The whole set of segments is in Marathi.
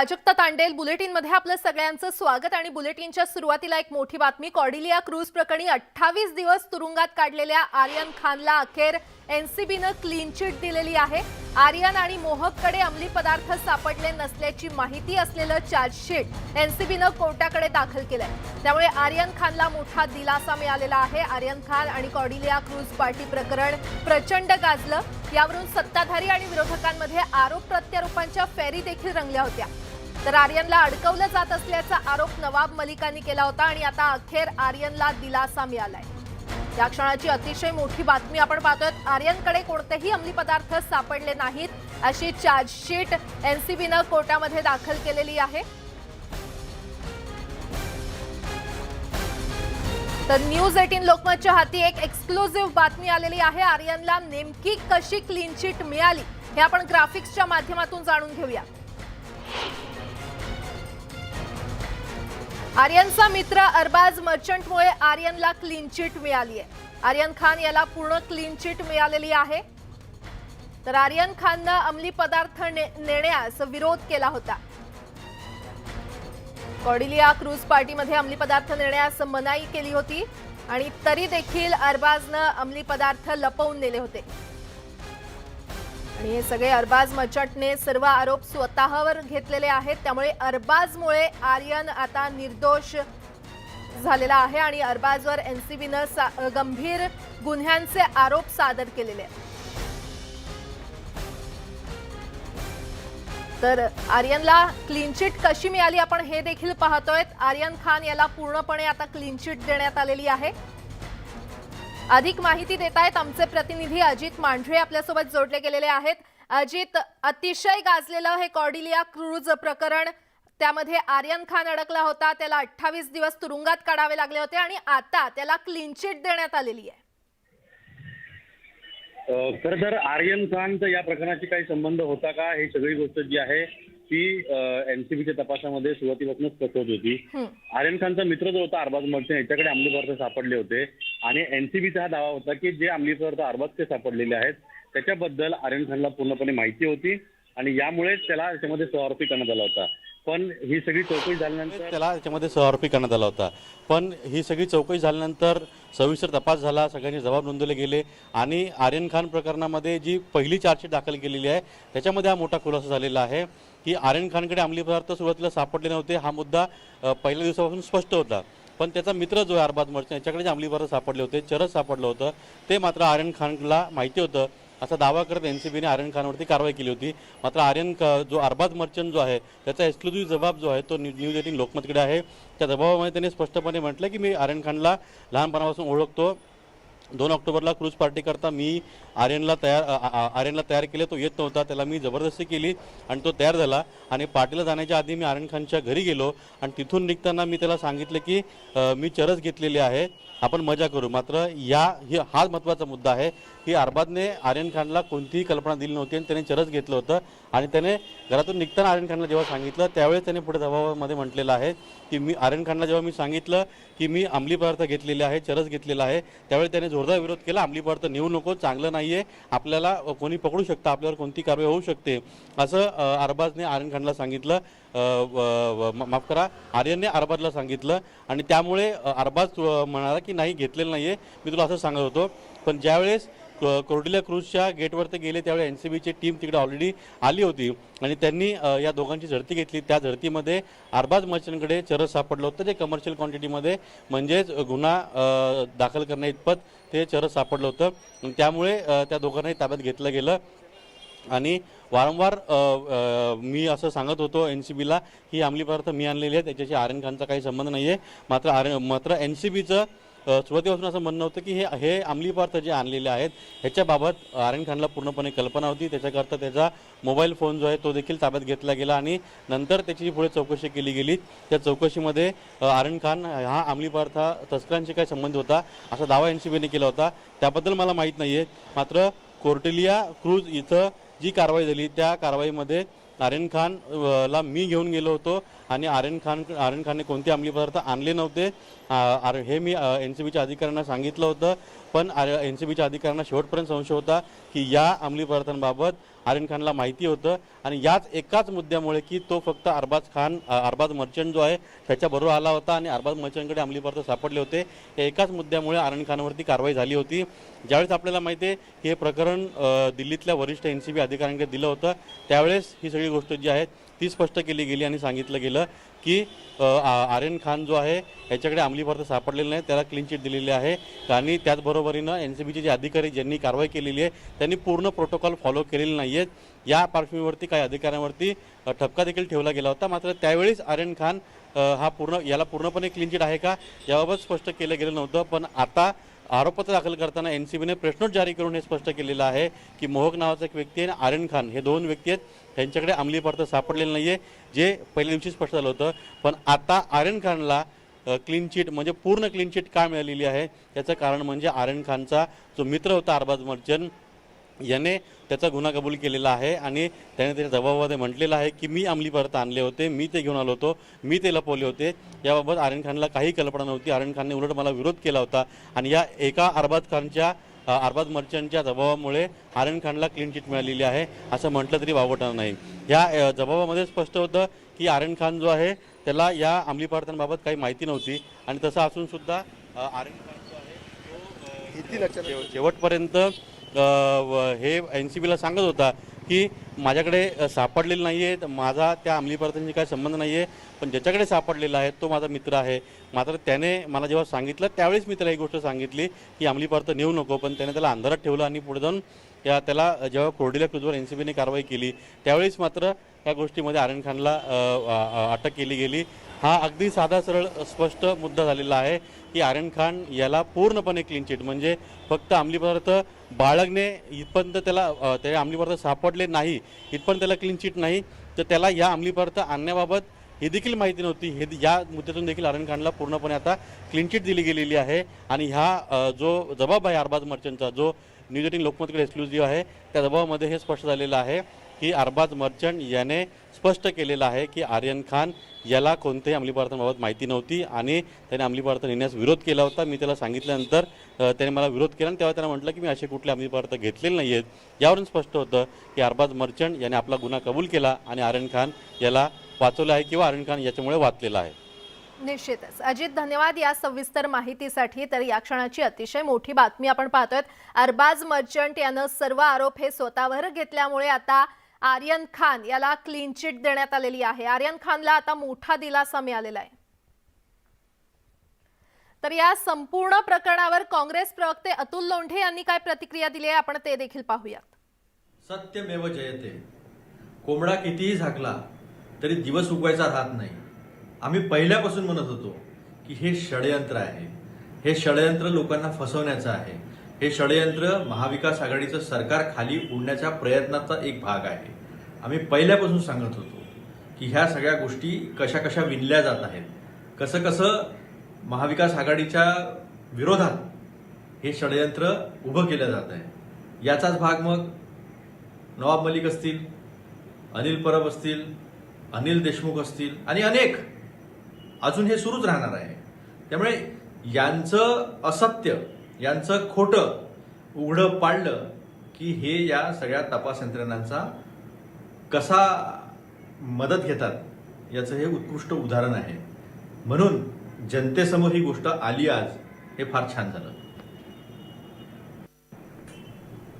प्राजक्ता तांडेल बुलेटिनमध्ये आपलं सगळ्यांचं स्वागत आणि बुलेटिनच्या सुरुवातीला एक मोठी बातमी. कॉडिलिया क्रूज प्रकरणी अठ्ठावीस दिवस तुरुंगात काढलेल्या आर्यन खानला अखेर एनसीबीनं क्लीन चिट दिलेली आहे. आर्यन आणि मोहककडे अंमली पदार्थ सापडले नसल्याची माहिती असलेलं चार्जशीट एनसीबीनं कोर्टाकडे दाखल केलंय. त्यामुळे आर्यन खानला मोठा दिलासा मिळालेला आहे. आर्यन खान आणि कॉडिलिया क्रूज पार्टी प्रकरण प्रचंड गाजलं. यावरून सत्ताधारी आणि विरोधकांमध्ये आरोप प्रत्यारोपांच्या फेरी देखील रंगल्या होत्या. तर आर्यनला अडकवलं जात असल्याचा आरोप नवाब मलिकांनी केला होता आणि आता अखेर आर्यनला दिलासा मिळालाय. या क्षणाची अतिशय मोठी बातमी आपण पाहतोय. आर्यनकडे कोणतेही अंमली पदार्थ सापडले नाहीत अशी चार्जशीट एनसीबीनं कोर्टामध्ये दाखल केलेली आहे. तर न्यूज एटीन लोकमतच्या हाती एक एक्सक्लुझिव्ह बातमी आलेली आहे. आर्यनला नेमकी कशी क्लीन चिट मिळाली हे आपण ग्राफिक्सच्या माध्यमातून जाणून घेऊया. आर्यनचा मित्र अरबाज मर्चंटमुळे आर्यनला क्लीन चिट मिळाली आहे. आर्यन खान याला पूर्ण क्लीन चिट मिळालेली आहे. तर आर्यन खाननं अंमली पदार्थ ने- नेण्यास विरोध केला होता. कॉडिलिया क्रूज पार्टीमध्ये अंमली पदार्थ नेण्यास मनाई केली होती आणि तरी देखील अरबाजनं अंमली पदार्थ लपवून नेले होते. आणि हे सगळे अरबाज मचटने सर्व आरोप स्वतःवर घेतलेले आहेत. त्यामुळे अरबाजमुळे आर्यन आता निर्दोष झालेला आहे आणि अरबाजवर एन सी सा- गंभीर गुन्ह्यांचे आरोप सादर केलेले आहेत. तर आर्यनला क्लीन चिट कशी मिळाली आपण हे देखील पाहतोय आर्यन खान याला पूर्णपणे आता क्लीन चिट देण्यात आलेली आहे. अधिक माहिती देत आहेत आमचे प्रतिनिधी अजित मांढरे आपल्यासोबत जोडले गेलेले आहेत. अजित अतिशय गाजलेलं हे कॉर्डिलिया क्रूज प्रकरण. त्यामध्ये आर्यन खान अडकला होता. त्याला अठ्ठावीस दिवस तुरुंगात काढावे लागले होते आणि आता त्याला क्लीन चिट देण्यात आलेली आहे. खर तर आर्यन खानचा या प्रकरणाशी काही संबंध होता का? ही सगळी गोष्ट जी आहे ती एनसीबीच्या तपासामध्ये सुरुवातीपासूनच स्पष्ट होत. आर्यन खानचा मित्र जो होता अरबाज मर्चंट याच्याकडे अंमली पदार्थ सापडले होते. आणि एनसीबीचा हा दावा होता की जे अंमली पदार्थ सापडलेले आहेत त्याच्याबद्दल आर्यन खानला पूर्णपणे माहिती होती आणि यामुळेच त्याला याच्यामध्ये सहआरोपी करण्यात आला होता. पण ही सगळी चौकशी झाल्यानंतर त्याला याच्यामध्ये सहआरोपी करण्यात आला होता. पण ही सगळी चौकशी झाल्यानंतर सविस्तर तपास झाला सगळ्यांनी जबाब नोंदवले गेले आणि आर्यन खान प्रकरणामध्ये जी पहिली चार्जशीट दाखल केलेली आहे त्याच्यामध्ये हा मोठा खुलासा झालेला आहे की आर्यन खानकडे अंमली पदार्थ सुरुवातीला सापडले नव्हते. हा मुद्दा पहिल्या दिवसापासून स्पष्ट होता. पण त्याचा मित्र जो आहे अरबाज मर्चंट याच्याकडे जे अंमली सापडले होते चरस सापडलं होतं ते मात्र आर्यन खानला माहिती होतं. असा दावा करत एन सी बीने आर्यन खानवरती कारवाई केली होती. मात्र आर्यन जो अरबाज मर्चंट जो आहे त्याचा एक्सक्लुझिव्ह जबाब जो आहे तो न्यू- न्यूज एटीन लोकमतकडे आहे. त्या जबाबामध्ये त्यांनी स्पष्टपणे म्हटलं की मी आर्यन खानला लहानपणापासून ओळखतो. दोन ऑक्टोबरला क्रूज पार्टी करता मी आर्यनला तयार आर्यनला तयार केले तो येत नव्हता त्याला मी जबरदस्ती केली आणि तो तयार झाला. आणि पार्टीला जाण्याच्या आधी मी आर्यन खानच्या घरी गेलो आणि तिथून निघताना मी त्याला सांगितलं की मी चरस घेतलेली आहे. आपण मजा करू. मात्र या हा महत्त्वाचा मुद्दा आहे की अरबाजने आर्यन खानला कोणतीही कल्पना दिली नव्हती आणि त्याने चरस घेतलं होतं. आणि त्याने घरातून निघताना आर्यन खानला जेव्हा सांगितलं त्यावेळेस त्याने पुढे जबाबामध्ये म्हटलेलं आहे की मी आर्यन खानला जेव्हा मी सांगितलं की मी अंमली पदार्थ घेतलेले आहे चरस घेतलेला आहे त्यावेळी त्याने जोरदार विरोध केला. अंमली पदार्थ नेऊ नको चांगलं नाही आहे आपल्याला कोणी पकडू शकतं आपल्यावर कोणती कारवाई होऊ शकते. असं अरबाजने आर्यन खानला सांगितलं. माफ करा आर्यनने अरबाजला सांगितलं आणि त्यामुळे अरबाज म्हणाला की नाही घेतलेलं नाही आहे मी तुला असं सांगत होतो. पण ज्यावेळेस क- क्रूजच्या गेटवर ते गेले त्यावेळी एन सी बीची टीम तिकडे ऑलरेडी आली होती. आणि त्यांनी या दोघांची झडती घेतली. त्या झडतीमध्ये अरबाज मर्चंटकडे चरस सापडलं होतं. जे कमर्शियल क्वांटिटीमध्ये म्हणजेच गुन्हा दाखल करण्या इतपत ते चरस सापडलं होतं. त्यामुळे त्या दोघांनाही ताब्यात घेतलं गेलं. आणि वारंवार मी असं सांगत होतो एन सी बीला ही अंमली पदार्थ मी आणलेली आहे त्याच्याशी आर्यन खानचा काही संबंध नाही आहे मात्र आर्य मात्र एन सी बीचं सुरुवातीपासून असं म्हणणं होतं की हे हे अंमली पदार्थ जे आणलेले आहेत ह्याच्याबाबत आर्यन खानला पूर्णपणे कल्पना होती. त्याच्याकरता त्याचा मोबाईल फोन जो आहे तो देखील ताब्यात घेतला गेला आणि नंतर त्याची पुढे चौकशी केली गेली. त्या चौकशीमध्ये आर्यन खान हा अंमली पदार्थ तस्करांशी काय संबंध होता असा दावा एन सी बीने केला होता. त्याबद्दल मला माहीत नाही आहे मात्र कोर्टेलिया क्रूज इथं जी कारवाई झाली त्या कारवाईमध्ये आर्यन खान ला मी घेऊन गेलो होतो आणि आर्यन खान आर्यन खानने कोणते अंमली पदार्थ आणले नव्हते हे मी एन सी बीच्या अधिकाऱ्यांना सांगितलं होतं. पण एन सी बीच्या अधिकाऱ्यांना शेवटपर्यंत संशय होता की या अंमली पदार्थांबाबत आर्यन खानला माहिती होतं. आणि याच एकाच मुद्द्यामुळे की तो फक्त अरबाज खान अरबाज मर्चंट जो आहे त्याच्याबरोबर आला होता आणि अरबाज मर्चंटकडे अंमली पदार्थ सापडले होते. या एकाच मुद्द्यामुळे आर्यन खानवरती कारवाई झाली होती. ज्यावेळेस आपल्याला माहिती आहे हे प्रकरण दिल्लीतल्या वरिष्ठ एन सी बी अधिकाऱ्यांकडे दिलं होतं. त्यावेळेस ही सगळी गोष्ट जी आहे ती स्पष्ट केली गेली आणि सांगितलं गेलं. की आर्यन खान जो आहे याच्याकडे अंमली पदार्थ सापडलेले नाही त्याला क्लीन चिट दिलेली आहे. आणि त्याचबरोबरीनं एन सी बीचे जे अधिकारी ज्यांनी कारवाई केलेली आहे त्यांनी पूर्ण प्रोटोकॉल फॉलो केलेले नाही आहेत या पार्श्वभूमीवरती काही अधिकाऱ्यांवरती ठपका देखील ठेवला गेला होता. मात्र त्यावेळीच आर्यन खान हा पूर्ण याला पूर्णपणे क्लीन चिट आहे का याबाबत स्पष्ट केलं गेलं नव्हतं. पण आता आरोपपत्र दाखल करताना एन सी बीने प्रेसनोट जारी करून हे स्पष्ट केलेलं आहे की मोहक नावाचा एक व्यक्ती आहे आणि आर्यन खान. हे दोन व्यक्ती आहेत. त्यांच्याकडे अंमली पदार्थ सापडलेले नाही आहे जे पहिल्या दिवशी स्पष्ट झालं होतं. पण आता आर्यन खानला क्लीन चिट म्हणजे पूर्ण क्लीन चिट का मिळालेली आहे? त्याचं कारण म्हणजे आर्यन खानचा जो मित्र होता अरबाज मर्चंट याने त्याचा गुन्हा कबूल केलेला आहे आणि त्याने त्याच्या जबाबामध्ये म्हटलेलं आहे की मी अंमली पदार्थ आणले होते मी ते घेऊन आलो होतो मी ते लपवले होते. याबाबत आर्यन खानला काही कल्पना नव्हती. आर्यन खानने उलट मला विरोध केला होता आणि या एका अरबाज खानच्या अरबाज मर्चंटच्या जबाबामुळे आर्यन खानला क्लीन चिट मिळालेली आहे असं म्हटलं तरी वावटणार नाही. या जबाबामध्ये स्पष्ट होतं की आर्यन खान जो आहे त्याला या अंमली पदार्थांबाबत काही माहिती नव्हती आणि तसं असून सुद्धा अ, आर्यन खान जो आहे तो, शेवटपर्यंत हे एन सी बीला सांगत होता की माझ्याकडे सापडलेलं नाही आहे माझा त्या अंमली पदार्थांशी काही संबंध नाही आहे पण ज्याच्याकडे सापडलेला आहे तो माझा मित्र आहे. मात्र त्याने मला जेव्हा सांगितलं त्यावेळेस मी त्याला ही गोष्ट सांगितली की अंमली पदार्थ नेऊ नको पण त्याने त्याला अंधारात ठेवलं आणि पुढे जाऊन या त्याला जेव्हा कोर्डीला क्रुजवर एन सी बीने कारवाई केली त्यावेळेस मात्र या गोष्टीमध्ये आर्यन खानला अटक केली गेली. हा अगदी साधा सरळ स्पष्ट मुद्दा झालेला आहे की आर्यन खान याला पूर्णपणे क्लीन चिट म्हणजे फक्त अंमली पदार्थ बाळगणे इथपर्यंत त्याला त्या ते अंमली पदार्थ सापडले नाही इथपर्यंत त्याला क्लीन चिट नाही तर त्याला या अंमली पदार्थ आणण्याबाबत हे देखील माहिती नव्हती. हे या मुद्द्यातून देखील आर्यन खानला पूर्णपणे आता क्लीन चिट दिली गेलेली आहे. आणि ह्या जो जबाब आहे अरबाज मर्चंटचा जो न्यूज एटीन लोकमतकडे एक्सक्लुझिव्ह आहे त्या जबाबामध्ये हे स्पष्ट झालेलं आहे की अरबाज मर्चंट याने स्पष्ट केलेलं आहे की आर्यन खान याला कोणत्याही अंमली पदार्थांबाबत माहिती नव्हती आणि त्याने अंमली पदार्थ नेण्यास विरोध केला होता. मी त्याला सांगितल्यानंतर त्याने मला विरोध केला आणि तेव्हा त्यांना म्हटलं की मी असे कुठले अंमली पदार्थ घेतलेले नाही आहेत यावरून स्पष्ट होतं की अरबाज मर्चंट याने आपला गुन्हा कबूल केला आणि आर्यन खान याला वाचवलं आहे किंवा आर्यन खान याच्यामुळे वाचलेला आहे. निश्चितच. अजित धन्यवाद या सविस्तर माहितीसाठी. तर या क्षणाची अतिशय मोठी बातमी आपण पाहतोय. अरबाज मर्चंट यानं सर्व आरोप हे स्वतःवर घेतल्यामुळे आता आर्यन खान याला क्लीन चिट देण्यात आलेली आहे. आर्यन खानला आता मोठा दिलासा मिळालेला आहे. तर या संपूर्ण प्रकरणावर काँग्रेस प्रवक्ते अतुल लोंढे यांनी काय प्रतिक्रिया दिली आहे? आपण ते देखील पाहूयात. सत्यमेव जयते. कोंबडा कितीही झाकला तरी दिवस उगवायचा राहत नाही. आम्ही पहिल्यापासून म्हणत होतो की हे षडयंत्र आहे. हे षडयंत्र लोकांना फसवण्याचं आहे. हे षडयंत्र महाविकास आघाडीचं सरकार खाली उडण्याच्या प्रयत्नाचा एक भाग आहे. आम्ही पहिल्यापासून सांगत होतो की ह्या सगळ्या गोष्टी कशा कशा विणल्या जात आहेत. कसं कसं महाविकास आघाडीच्या विरोधात हे षडयंत्र उभं केलं जात आहे. याचाच भाग मग नवाब मलिक असतील अनिल परब असतील अनिल देशमुख असतील आणि अनेक अजून हे सुरूच राहणार आहे. त्यामुळे यांचं असत्य यांचं खोटं उघडं पाडलं की हे या सगळ्या तपास यंत्रणांचा कसा मदत घेतात याचं हे उत्कृष्ट उदाहरण आहे. म्हणून जनतेसमोर ही गोष्ट आली आज हे फार छान झालं.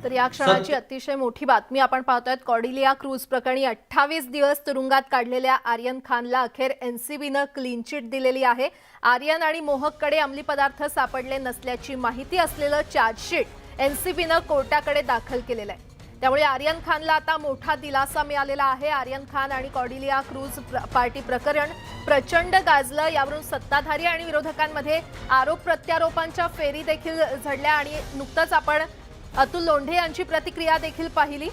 तर या क्षणाची अतिशय मोठी बातमी आपण पाहतोय. कॉर्डिलिया क्रूज प्रकरणी अठ्ठावीस दिवस तुरुंगात काढलेल्या आर्यन खानला अखेर एनसीबीनं क्लीन चिट दिलेली आहे. आर्यन आणि मोहककडे अंमली पदार्थ सापडले नसल्याची माहिती असलेलं चार्जशीट एनसीबीनं कोर्टाकडे दाखल केलेलं आहे. त्यामुळे आर्यन खानला आता मोठा दिलासा मिळालेला आहे. आर्यन खान आणि कॉर्डिलिया क्रूज प्र- पार्टी प्रकरण प्रचंड गाजलं. यावरून सत्ताधारी आणि विरोधकांमध्ये आरोप प्रत्यारोपांच्या फेरी देखील झडल्या आणि नुकतंच आपण अतुल लोंढे यांची प्रतिक्रिया देखील पाहिली.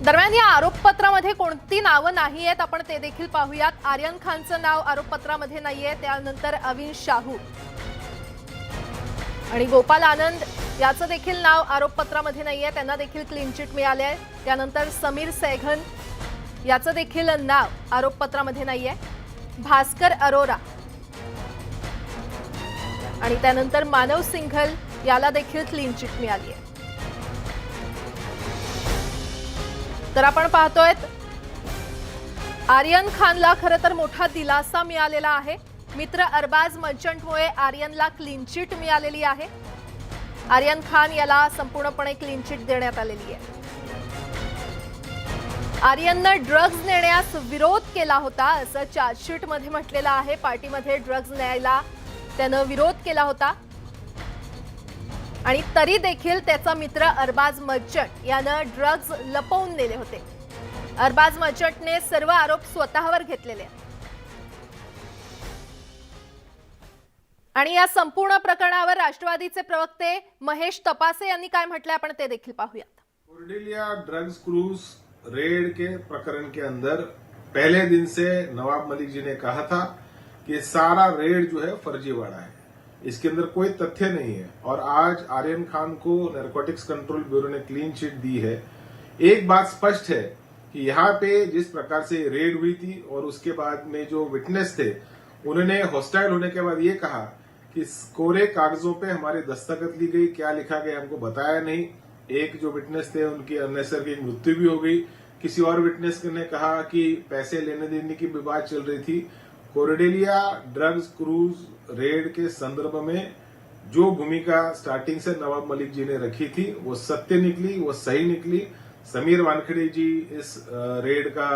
दरम्यान या आरोपपत्रामध्ये कोणती नावं नाही आहेत आपण ते देखील पाहूयात. आर्यन खानचं नाव आरोपपत्रामध्ये नाहीये त्यानंतर अविन शाहू. आणि गोपाल आनंद याचं देखील नाव आरोपपत्रामध्ये नाहीये त्यांना देखील क्लीन चिट मिळाले आहे त्यानंतर समीर सैघन याचं देखील नाव आरोपपत्रामध्ये नाहीये. भास्कर अरोरा आणि त्यानंतर मानव सिंघल याला देखील क्लीन चिट मिळाली आहे. तर आपण पाहतोय आर्यन खानला खरं तर मोठा दिलासा मिळालेला आहे. मित्र अरबाज मर्चंटमुळे आर्यनला क्लीन चिट मिळालेली आहे. आर्यन खान याला संपूर्णपणे क्लीन चिट देण्यात आलेली आहे. आर्यननं ड्रग्ज नेण्यास विरोध केला होता असं चार्जशीटमध्ये म्हटलेलं आहे. पार्टीमध्ये ड्रग्ज न्यायला त्यानं विरोध केला होता. आणि तरी देखील त्याचा मित्र अरबाज मर्चंट यानं ड्रग्ज लपवून नेले होते. अरबाज मर्चंटने सर्व आरोप स्वतःवर घेतलेले आणि या संपूर्ण प्रकरणावर राष्ट्रवादीचे प्रवक्ते महेश तपासे यांनी काय म्हटलंय आपण ते देखील पाहूयात. कोर्डिलिया ड्रग्स क्रूज रेड के प्रकरण के अंदर पहले दिन से नवाब मलिक जी ने कहा था कि सारा रेड जो है फर्जीवाड़ा है। इसके अंदर कोई तथ्य नहीं है। और आज आर्यन खान को नारकोटिक्स कंट्रोल ब्यूरो ने क्लीन चिट दी है। एक बात स्पष्ट है कि यहाँ पे जिस प्रकार से रेड हुई थी और उसके बाद में जो विटनेस थे, उन्होंने हॉस्टाइल होने के बाद ये कहा कि कोरे कागजों पे हमारी दस्तखत ली गई, क्या लिखा गया हमको बताया नहीं। एक जो विटनेस थे, उनकी अननेसर मृत्यु भी हो गई। किसी और विटनेस ने कहा कि पैसे लेने देने की भी बात चल रही थी। कोरेडेलिया ड्रग्स क्रूज रेड के संदर्भ में जो भूमिका स्टार्टिंग से नवाब मलिक जी ने रखी थी, वो सत्य निकली, वो सही निकली। समीर वानखेड़े जी इस रेड का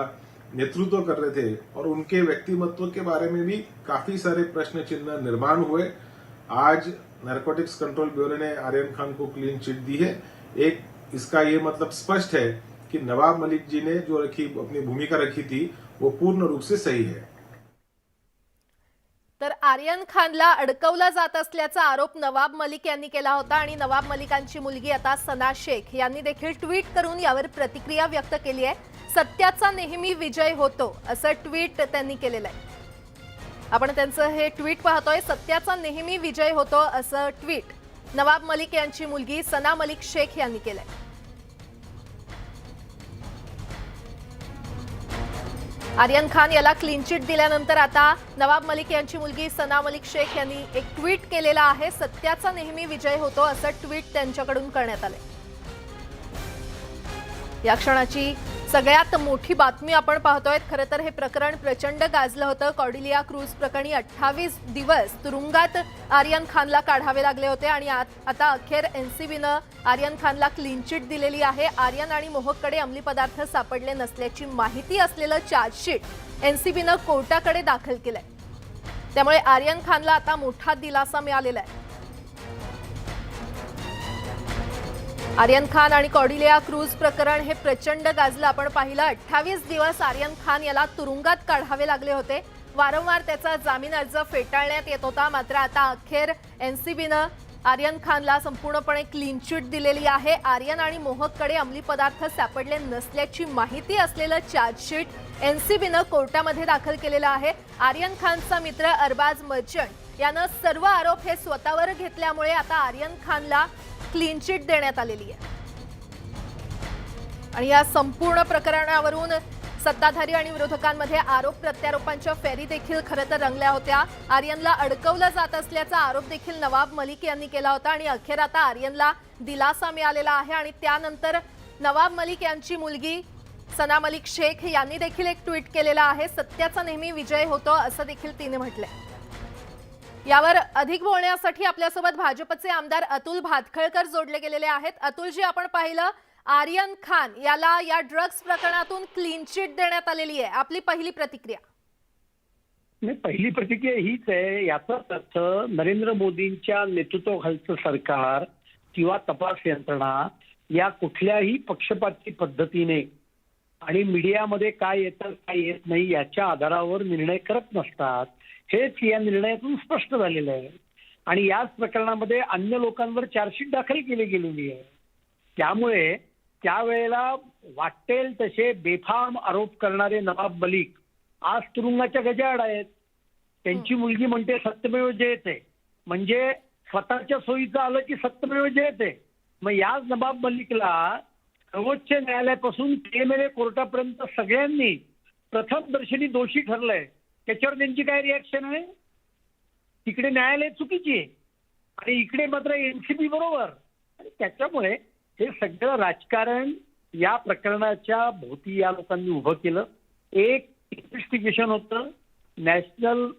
नेतृत्व कर रहे थे और उनके व्यक्तिमत्व के बारे में भी काफ़ी सारे प्रश्न चिन्ह निर्माण हुए। आज नारकोटिक्स कंट्रोल ब्यूरो ने आर्यन खान को क्लीन चिट दी है। एक, इसका ये मतलब स्पष्ट है कि नवाब मलिक जी ने जो रखी, अपनी भूमिका रखी थी, वो पूर्ण रूप से सही है। तर आर्यन खानला अडकवला जात असल्याचा आरोप नवाब मलिक यांनी केला होता आणि नवाब मलिकांची मुलगी आता सना शेख यांनी देखील ट्विट करून यावर प्रतिक्रिया व्यक्त केली आहे. सत्याचा नेहमी विजय होतो असं ट्विट त्यांनी केलेलं आहे. आपण त्यांचं हे ट्विट पाहतोय सत्याचा नेहमी विजय होतो असं ट्विट नवाब मलिक यांची मुलगी सना मलिक शेख यांनी केलंय. आर्यन खान याला क्लीन चिट दिल्यानंतर आता नवाब मलिक यांची मुलगी सना मलिक शेख यांनी एक ट्विट केलेला आहे. सत्याचा नेहमी विजय होतो असं ट्विट त्यांच्याकडून करण्यात आलंय. या क्षणाची सगळ्यात मोठी बातमी आपण पाहतोय. खरं तर हे प्रकरण प्रचंड गाजलं होतं. कॉडिलिया क्रूज प्रकरणी अठ्ठावीस दिवस तुरुंगात आर्यन खानला काढावे लागले होते आणि आत- आता अखेर एनसीबीनं आर्यन खानला क्लीन चिट दिलेली आहे. आर्यन आणि मोहककडे अंमली पदार्थ सापडले नसल्याची माहिती असलेलं चार्जशीट एनसीबीनं कोर्टाकडे दाखल केलंय. त्यामुळे आर्यन खानला आता मोठा दिलासा मिळालेला आहे. आर्यन खान आणि कॉडिलिया क्रूज प्रकरण हे प्रचंड गाजलं. आपण पाहिलं अठ्ठावीस दिवस आर्यन खान याला तुरुंगात काढावे लागले होते. वारंवार त्याचा जामीन अर्ज फेटाळण्यात येत होता. मात्र आता अखेर एनसीबीनं आर्यन खानला संपूर्णपणे क्लीन चिट दिलेली आहे. आर्यन आणि मोहककडे अंमली पदार्थ सापडले नसल्याची माहिती असलेलं चार्जशीट एनसीबीनं कोर्टामध्ये दाखल केलेलं आहे. आर्यन खानचा मित्र अरबाज मर्चंट यानं सर्व आरोप हे स्वतःवर घेतल्यामुळे आता आर्यन खानला क्लीन चिट देण्यात आलेली आहे. आणि या संपूर्ण प्रकरणावरून सत्ताधारी आणि विरोधकांमध्ये आरोप प्रत्यारोपांच्या फेरी देखील खरं तर रंगल्या होत्या. आर्यनला अडकवलं जात असल्याचा आरोप देखील नवाब मलिक यांनी केला होता आणि अखेर आता आर्यनला दिलासा मिळालेला आहे आणि त्यानंतर नवाब मलिक यांची मुलगी सना मलिक शेख यांनी देखील एक ट्विट केलेला आहे. सत्याचा नेहमी विजय होतो असं देखील तिने म्हटलंय. यावर अधिक बोलण्यासाठी आपल्यासोबत भाजपचे आमदार अतुल भातखळकर जोडले गेलेले आहेत. अतुलजी आपण पाहिलं आर्यन खान याला या ड्रग्ज प्रकरणातून क्लीन चिट देण्यात आलेली आहे. आपली पहिली प्रतिक्रिया. नाही पहिली प्रतिक्रिया हीच आहे. याचाच अर्थ नरेंद्र मोदींच्या नेतृत्वाखालचं सरकार किंवा तपास यंत्रणा या कुठल्याही पक्षपाती पद्धतीने आणि मीडियामध्ये काय येतं काय येत नाही याच्या आधारावर निर्णय करत नसतात. हेच या निर्णयातून स्पष्ट झालेलं आहे. आणि याच प्रकरणामध्ये अन्य लोकांवर चार्जशीट दाखल केली गेलेली आहे. त्यामुळे त्यावेळेला वाटेल तसे बेफाम आरोप करणारे नवाब मलिक आज तुरुंगाच्या गजाआड आहेत. त्यांची मुलगी म्हणते सत्यमेव जयते. म्हणजे स्वतःच्या सोयीचं आलं की सत्यमेव जयते. मग याच नवाब मलिकला सर्वोच्च न्यायालयापासून पीएमएलए कोर्टापर्यंत सगळ्यांनी प्रथम दर्शनी दोषी ठरलंय. त्याच्यावर त्यांची काय रिॲक्शन आहे? तिकडे न्यायालय चुकीची आहे. आणि इकडे मात्र एनसीबी बरोबर. आणि त्याच्यामुळे हे सगळं राजकारण या प्रकरणाच्या भोवती या लोकांनी उभं केलं. एक इन्व्हेस्टिगेशन होतं. नॅशनल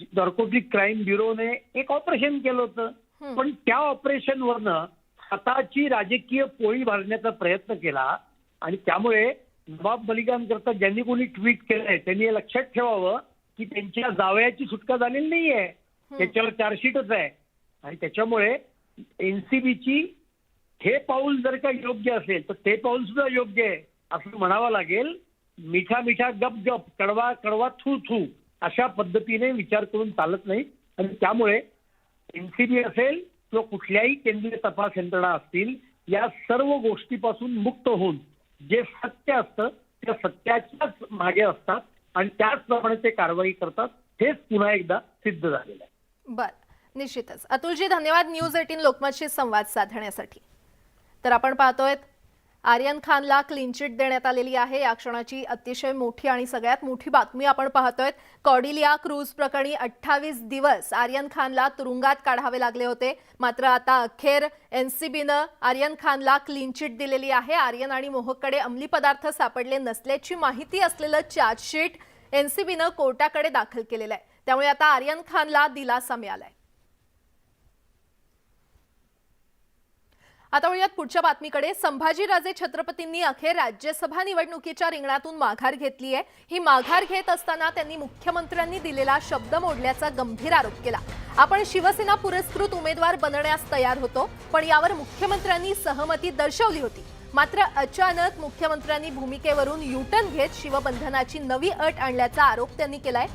नार्कोटिक क्राईम ब्युरोने एक ऑपरेशन केलं होतं. पण त्या ऑपरेशनवरनं स्वतःची राजकीय पोळी भरण्याचा प्रयत्न केला. आणि त्यामुळे नवाब मलिकांकरता ज्यांनी कोणी ट्विट केलंय त्यांनी हे लक्षात ठेवावं की त्यांच्या जावयाची सुटका झालेली नाहीये. त्याच्यावर चार्जशीटच आहे. आणि त्याच्यामुळे एनसीबीची हे पाऊल जर का योग्य असेल तर ते पाऊल सुद्धा योग्य आहे. असं म्हणावं लागेल मिठा मिठा गप गप कडवा कडवा थू थू अशा पद्धतीने विचार करून चालत नाही आणि त्यामुळे एनसीबी असेल किंवा कुठल्याही केंद्रीय तपास यंत्रणा असतील या सर्व गोष्टीपासून मुक्त होऊन जे सत्य असतं त्या सत्याच्याच मागे असतात आणि त्याचप्रमाणे ते कारवाई करतात हेच पुन्हा एकदा सिद्ध झालेलं आहे. बर निश्चितच. अतुलजी धन्यवाद न्यूज एटीन लोकमतशी संवाद साधण्यासाठी. तर आपण पाहतोय आर्यन खानला क्लीन चिट देण्यात आलेली आहे. या क्षणाची अतिशय मोठी आणि सगळ्यात मोठी बातमी आपण पाहतोय. कॉडिलिया क्रूज प्रकरणी अठ्ठावीस दिवस आर्यन खानला तुरुंगात काढावे लागले होते. मात्र आता अखेर एनसीबीनं आर्यन खानला क्लीन चिट दिलेली आहे. आर्यन आणि मोहककडे अंमली पदार्थ सापडले नसल्याची माहिती असलेलं चार्जशीट एनसीबीनं कोर्टाकडे दाखल केलेलं आहे. त्यामुळे आता आर्यन खानला दिलासा मिळालाय. आता वळूयात पुढच्या बातमीकडे. संभाजीराजे छत्रपतींनी अखेर राज्यसभा निवडणुकीच्या रिंगणातून माघार घेतली आहे. ही माघार घेत असताना त्यांनी मुख्यमंत्र्यांनी दिलेला शब्द मोडल्याचा गंभीर आरोप केला. आपण शिवसेना पुरस्कृत उमेदवार बनण्यास तयार होतो पण यावर मुख्यमंत्र्यांनी सहमती दर्शवली होती. मात्र अचानक मुख्यमंत्र्यांनी भूमिकेवरून युटर्न घेत शिवबंधनाची नवी अट आणल्याचा आरोप त्यांनी केलाय.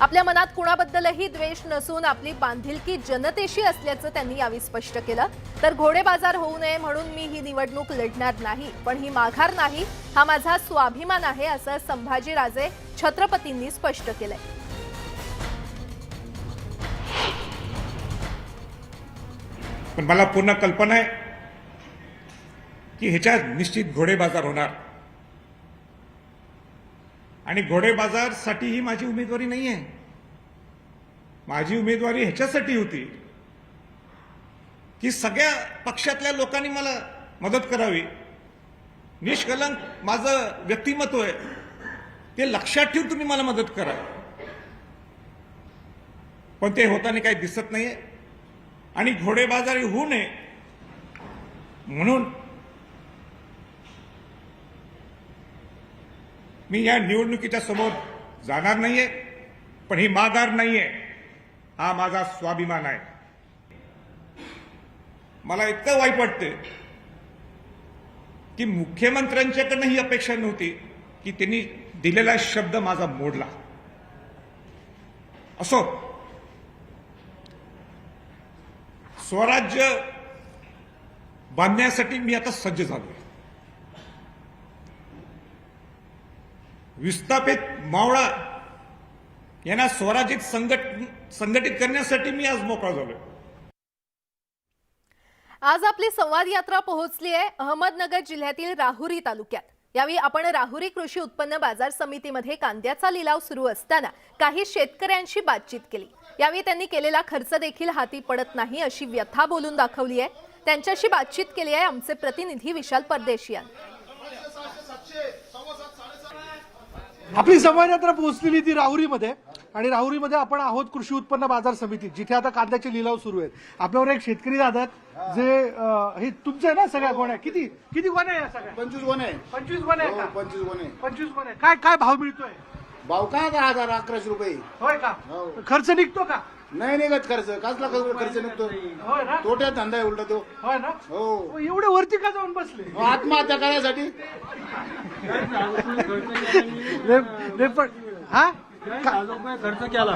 आपल्या मनात कुणाबद्दलही द्वेष नसून आपली बांधिलकी जनतेशी असल्याचं त्यांनी यावेळी स्पष्ट केलं. तर घोडेबाजार होऊ नये म्हणून मी ही निवडणूक लढणार नाही पण ही माघार नाही हा माझा स्वाभिमान आहे असं संभाजीराजे छत्रपतींनी स्पष्ट केलंय. पण मला पूर्ण कल्पना आहे की ह्याच्यात निश्चित घोडेबाजार होणार. आणि घोडे बाजारसाठी ही माझी उमेदवारी नाही आहे माझी उमेदवारी ह्याच्यासाठी होती की सगळ्या पक्षातल्या लोकांनी मला मदत करावी. निष्कलंक माझं व्यक्तिमत्व आहे. ते लक्षात ठेवून तुम्ही मला मदत करा. पण ते होताना काही दिसत नाहीये. आणि घोडेबाजारी होऊ नये म्हणून मी या निवडणुकीच्या समोर जाणार नाहीये पण ही माघार नाहीये. हा माझा स्वाभिमान आहे. मला इतकं वाईट वाटते की मुख्यमंत्र्यांच्याकडनं ही अपेक्षा नव्हती की त्यांनी दिलेला शब्द माझा मोडला. असो स्वराज्य बांधण्यासाठी मी आता सज्ज झालोय. विस्थापित मावळा यांना स्वराज्यात संघट संघटित करण्यासाठी मी आज मोकळा झालोय. आज आपली संवाद यात्रा पोहोचली आहे अहमदनगर जिल्ह्यातील राहुरी तालुक्यात. यावेळी आपण राहुरी कृषी उत्पन्न बाजार समितीमध्ये कांद्याचा लिलाव सुरू असताना काही शेतकऱ्यांशी बातचीत केली. यावेळी त्यांनी केलेला खर्च देखील हाती पडत नाही अशी व्यथा बोलून दाखवली आहे. त्यांच्याशी बातचीत केली आहे आमचे प्रतिनिधी विशाल परदेशियान. आपली संवाद यात्रा पोहोचलेली ती राहुरीमध्ये. आणि राहुरीमध्ये आपण आहोत कृषी उत्पन्न बाजार समिती जिथे आता कांद्याचे लिलाव सुरू आहेत. आपल्यावर एक शेतकरी दादा आहेत जे अं, हे तुमचं आहे ना सगळ्या गोण्या? किती किती गोण्या आहे या सगळ्या? पंचवीस गोणे पंचवीस गोण्या आहे हो, का? पंचवीस गोणे पंचवीस गोण्या काय काय भाव मिळतोय? भाव काय दहा हजार अकराशे रुपये. होय का? हो. खर्च निघतो का? नाही निघत खर्च. कसला खर्च खर्च निघतो? होय ना? तोट्यात धंदा आहे उलटा तो. होय ना? हो. एवढे वरती का जाऊन बसले? हो, आत्महत्या करायसाठी. पण हा? खर्च केला.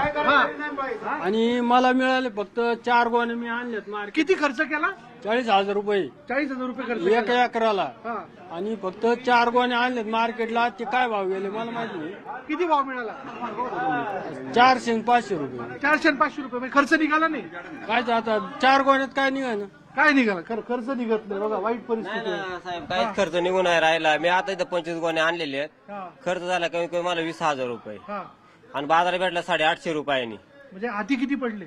आणि मला मिळाले फक्त चार गोणे मी आणलेत मार्केट. किती खर्च केला? चाळीस हजार रुपये. चाळीस हजार रुपये खर्च एक केला. एकराला. हा. आणि फक्त चार गोणे आणलेत मार्केटला. ते काय भाव गेले मला माहिती नाही. किती भाव मिळाला? चारशे आणि पाचशे रुपये. चारशे आणि पाचशे रुपये. म्हणजे खर्च निघाला नाही? काय आता चार गोण्यात काय निघाय ना काय निघाला? खर- खर्च निघत नाही बघा वाईट परिस्थिती आहे. साहेब काहीच खर्च निघून नाही राहिला. मी आता इथं पंचवीस गोणे आणलेले आहेत. खर्च झाला कमी कमी मला वीस हजार रुपये. हा. आणि बाजारात भेटला साडे आठशे रुपयांनी. म्हणजे हाती किती पडले?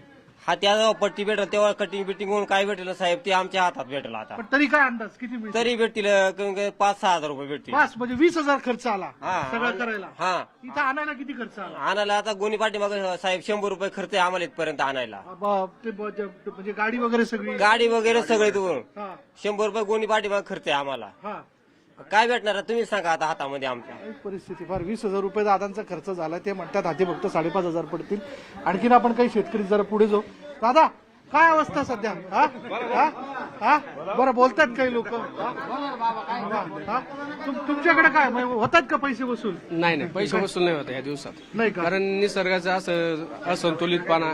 हा त्या पट्टी भेटल तेव्हा कटिंग बिटिंग होऊन काय भेटेल साहेब? ते आमच्या हातात भेटेल आता. पण तरी काय अंदाज? किती मिळतील? तरी भेटतील पाच सहा हजार रुपये भेटतील. पाच म्हणजे वीस हजार खर्च आला हा. सगळं करायला. हा. इथं आणायला किती खर्च आला? आणायला आता गोणी पाठीमाग साहेब शंभर रुपये खर्च आहे आम्हाला इथपर्यंत आणायला. ते ब- म्हणजे गाडी वगैरे सगळी? गाडी वगैरे सगळे तू. हा. शंभर रुपये गोणी पाठीमाग खर्च आहे आम्हाला. हा. काय भेटणार आहे? तुम्ही सांगा आता हातामध्ये आमच्या. एक परिस्थिती? फार वीस हजार रुपये दादांचा खर्च झाला ते म्हणतात हाती फक्त साडेपाच हजार पडतील. आणखीन आपण काही शेतकरी जरा पुढे जाऊ. दादा काय अवस्था सध्या? हा? हा? हा? बरं बोलतात काही लोक. तुमच्याकडे काय? म्हणजे होतात का पैसे वसूल? नाही नाही. पैसे वसूल नाही होते या दिवसात. नाही का? कारण निसर्गाचा असं असंतुलितपणा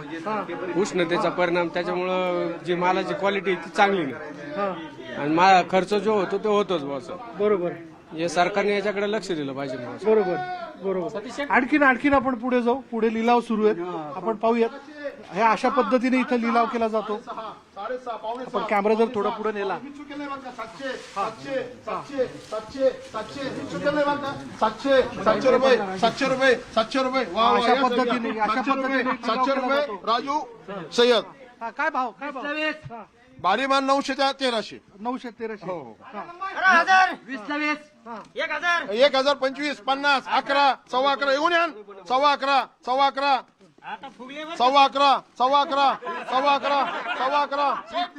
उष्णतेचा परिणाम त्याच्यामुळं जी मालाची क्वालिटी ती चांगली नाही. हा. आणि मा खर्च जो होतो तो होतोच बस बरोबर. हे सरकारने याच्याकडे लक्ष दिलं पाहिजे बरोबर बरोबर. आणखीन आणखीन आपण पुढे जाऊ. पुढे लिलाव सुरू आहेत. आपण पाहूयात. हे अशा पद्धतीने इथं लिलाव केला जातो. आपण कॅमेरा जर थोडा पुढे नेला. सातशे रुपये सातशे रुपये सातशे रुपये वा वा, अशा या सगळ्या. पद्धतीने- अशा सातशे रुपये पद्धतीने सातशे रुपये. राजू सय्यद हा, काय भाव काय भाव? हा, बारीमान नऊशे त्या तेराशे. नऊशे तेराशे. हा. एक हजार. पंचवीस पन्नास अकरा सव्वा अकरा. येऊन या. सव्वा अकरा सव्वा अकरा. सव्वा अकरा सव्वा अकरा सव्वा अकरा सव्वा अकरा.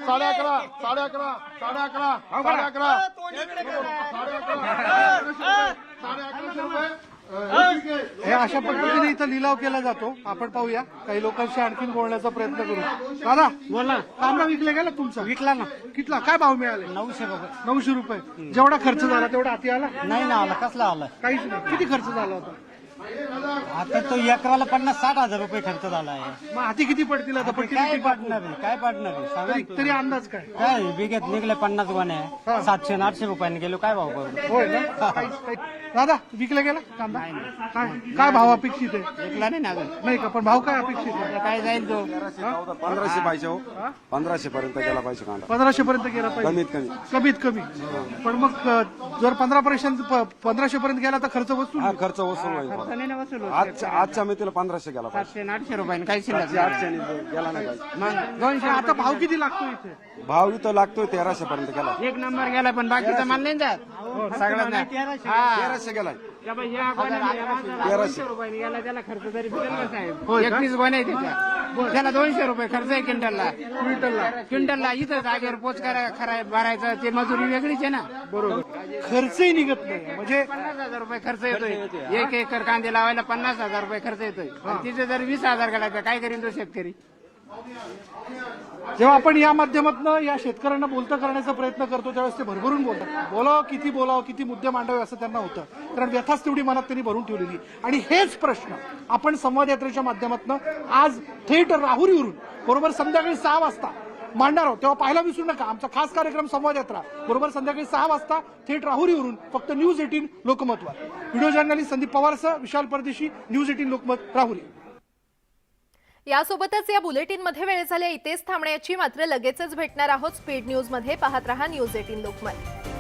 साडे अकरा साडे अकरा साडे अकरा साडे अकरा. साडे अकरा. साडे अकराशे रुपये. अं, ठीक आहे. हे अशा पद्धतीने इथं लिलाव केला जातो. आपण पाहूया. काही लोकांशी आणखीन बोलण्याचा प्रयत्न करू. दादा बोला. कांदा विकला गेला तुमचा? विकला ना. कितला? काय भाव मिळाले? नऊशे नऊशे रुपये. जेवढा खर्च झाला तेवढा हाती आला? नाही ना आला. कसला आला? काहीच नाही. किती खर्च झाला होता? आता तो एकराला पन्नास साठ हजार रुपये खर्च झाला आहे. मग हाती किती पडतील आता? पट्टी काय किती? पाडणार आहे? काय पाडणार आहे? सांगा तरी तरी अंदाज काय? काय बिघेत निघले पन्नास गोण्या सातशे आणि आठशे रुपयाने गेलो काय भाव करू होय ना? काहीच- काही- दादा विकला गेला कांदा? काय काय भाव अपेक्षित आहे? विकला नाही ना अजून. नाही का? पण भाव काय अपेक्षित आहे? काय जाईल तो? पंधराशे पाहिजे हो. पंधराशे पर्यंत गेला पाहिजे कांदा. पंधराशे पर्यंत गेला पाहिजे? कमीत कमी. कमीत कमी. पण मग अ, जर पंधरा पर्यंत पंधराशे पर्यंत गेला तर खर्च वस्तू हा खर्च वसूल होईल. नाही ना वसूल होत. आजच्या आजच्या मितीला पंधराशे गेला पाहिजे. सातशे आणि आठशे रुपयाने काही शिल्लक सातशे आठशे गेला नाही पाहिजे. मग दोनशे आता भाव किती लागतो इथे? भाव इथं लागतोय तेराशे पर्यंत गेला. एक नंबर गेला पण बाकीचा माल नाही जात. हा. तेराशे गेलाय. त्या बाई या गोण्या तेराशे. दोनशे रुपयाने गेला त्याला खर्च तरी भेटेल का साहेब? एकवीस गोण्या आहे त्याच्या. त्याला दोनशे रुपये खर्च आहे क्विंटलला. क्विंटलला. क्विंटलला इथं जागेवर पोच करा खरा भरायचं ते मजुरी वेगळीच आहे ना. बरोबर. खर्चही निघत नाही. म्हणजे पन्नास हजार रुपये खर्च येतोय. एक एकर कांदे लावायला पन्नास हजार रुपये खर्च येतोय. आणि तिथे जर वीस हजार तर काय करीन तो शेतकरी? जेव्हा आपण या माध्यमातून या शेतकऱ्यांना बोलतं करण्याचा प्रयत्न करतो त्यावेळेस ते भरभरून बोलतात. बोलावं किती बोलावं किती मुद्दे मांडावे असं त्यांना होतं. कारण व्यथाच तेवढी मनात त्यांनी भरून ठेवलेली. आणि हेच प्रश्न आपण संवाद यात्रेच्या माध्यमातून आज थेट राहुरीवरून बरोबर संध्याकाळी सहा वाजता मांडणार आहोत. तेव्हा पाहायला विसरू नका. आमचा खास कार्यक्रम संवाद यात्रा. बरोबर संध्याकाळी सहा वाजता थेट राहुरीवरून फक्त न्यूज एटीन लोकमतवर. व्हिडिओ जर्नलिस्ट संदीप पवारसह विशाल परदेशी न्यूज एटीन लोकमत राहुरी. यासोबतच या बुलेटिनमध्ये वेळ झाल्या इथेच थांबण्याची मात्र लगेचच भेटणार आहोत. स्पीड न्यूजमध्ये पाहत रहा न्यूज एटीन लोकमत.